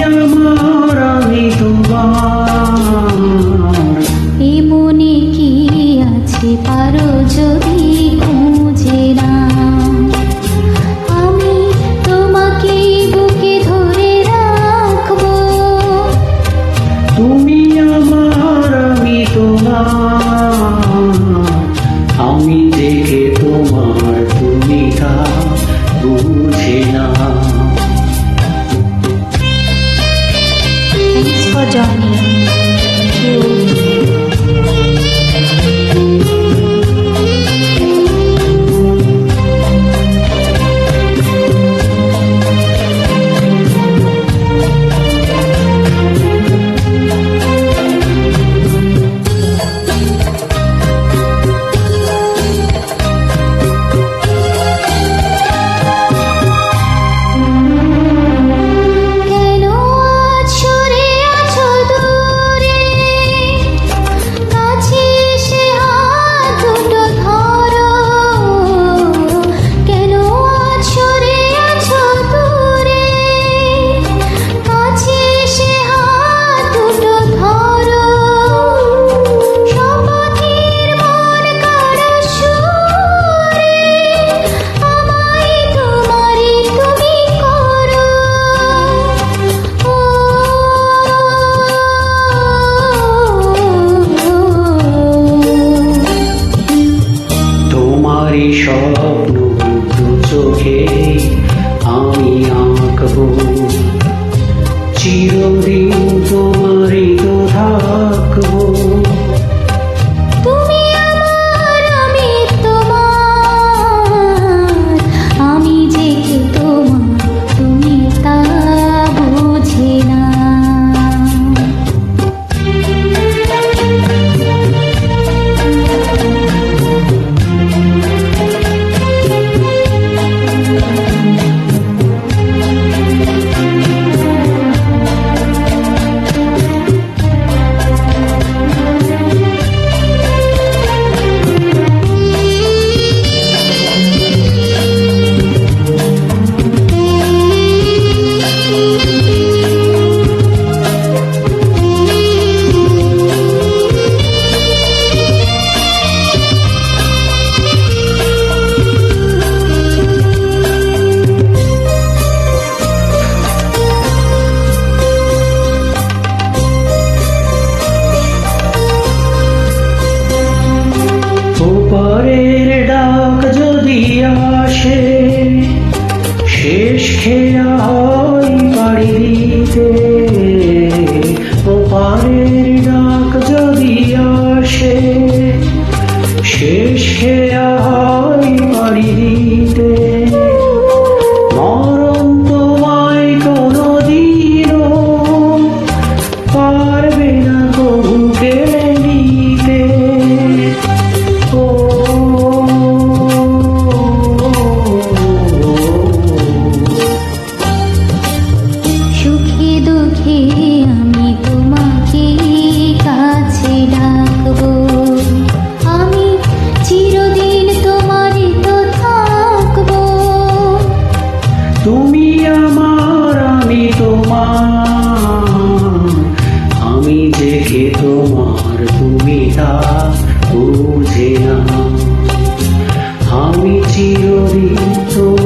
Yamamoto. আমি তোমাকে কাছে ডাকবো। আমি চিরদিন তোমারই থাকব। তুমি আমার, আমি আমি তোমার, তুমি না আমি চিরদিন তো